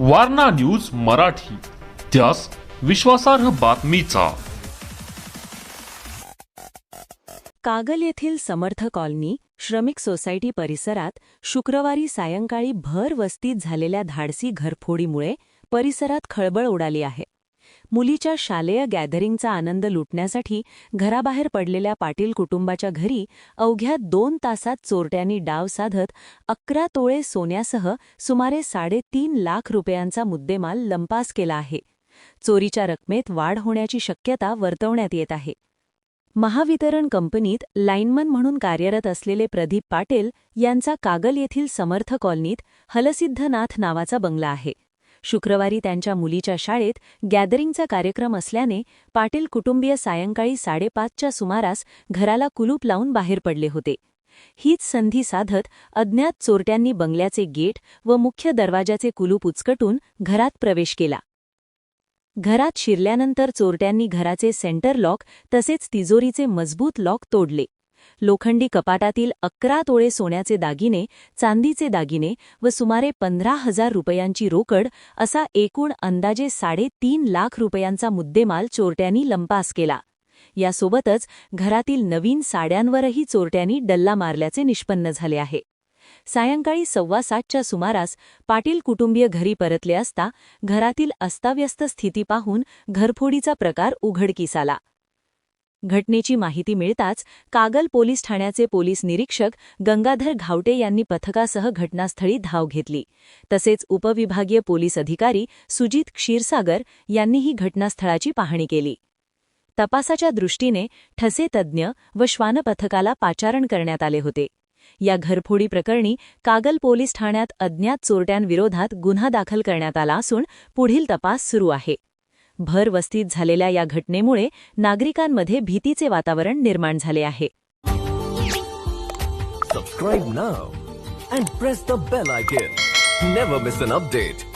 Warna news Marathi. त्यास विश्वासार्ह बातमीचा. कागल येथील समर्थ कॉलनी श्रमिक सोसायटी परिसरात शुक्रवारी सायंकाळी भर वस्तीत झालेल्या धाडसी घरफोडीमुळे परिसरात खळबळ उडाली आहे. मुलीच्या शालेय गॅदरिंगचा आनंद लुटण्यासाठी घराबाहेर पडलेल्या पाटील कुटुंबाच्या घरी अवघ्या दोन तासात चोरट्यांनी डाव साधत अकरा तोळे सोन्यासह सुमारे साडेतीन लाख रुपयांचा मुद्देमाल लंपास केला आहे. चोरीच्या रकमेत वाढ होण्याची शक्यता वर्तवण्यात येत आहे. महावितरण कंपनीत लाईनमन म्हणून कार्यरत असलेले प्रदीप पाटील यांचा कागल येथील समर्थ कॉलनीत हलसिद्धनाथ नावाचा बंगला आहे. शुक्रवारी त्यांच्या मुलीच्या शाळेत गॅदरिंगचा कार्यक्रम असल्याने पाटील कुटुंबीय सायंकाळी साडेपाचच्या सुमारास घराला कुलूप लावून बाहेर पडले होते. हीच संधी साधत अज्ञात चोरट्यांनी बंगल्याचे गेट व मुख्य दरवाजाचे कुलूप उचकटून घरात प्रवेश केला. घरात शिरल्यानंतर चोरट्यांनी घराचे सेंटर लॉक तसेच तिजोरीचे मजबूत लॉक तोडले. लोखंडी कपाटातील अकरा तोळे सोन्याचे दागिने चांदीचे दागिने व सुमारे पंधरा हजार रुपयांची रोकड असा एकूण अंदाजे साडेतीन लाख रुपयांचा मुद्देमाल चोरट्यांनी लंपास केला. यासोबतच घरातील नवीन साड्यांवरही चोरट्यांनी डल्ला मारल्याचे निष्पन्न झाले आहे. सायंकाळी सव्वा सातच्या सुमारास पाटील कुटुंबीय घरी परतले असता घरातील अस्ताव्यस्त स्थिती पाहून घरफोडीचा प्रकार उघडकीस आला. घटनेची माहिती मिळताच कागल पोलीस ठाण्याचे पोलीस निरीक्षक गंगाधर घावटे यांनी पथकासह घटनास्थळी धाव घेतली. तसेच उपविभागीय पोलीस अधिकारी सुजित क्षीरसागर यांनीही घटनास्थळाची पाहणी केली. तपासाच्या दृष्टीने ठसे तज्ज्ञ व श्वान पथकाला पाचारण करण्यात आले होते. या घरफोडी प्रकरणी कागल पोलीस ठाण्यात अज्ञात चोरट्यांविरोधात गुन्हा दाखल करण्यात आला असून पुढील तपास सुरू आहे. भर वस्तीत झालेल्या या घटनेमुळे नागरिकांमध्ये भीतीचे वातावरण निर्माण झाले आहे subscribe now and press the bell icon never miss an update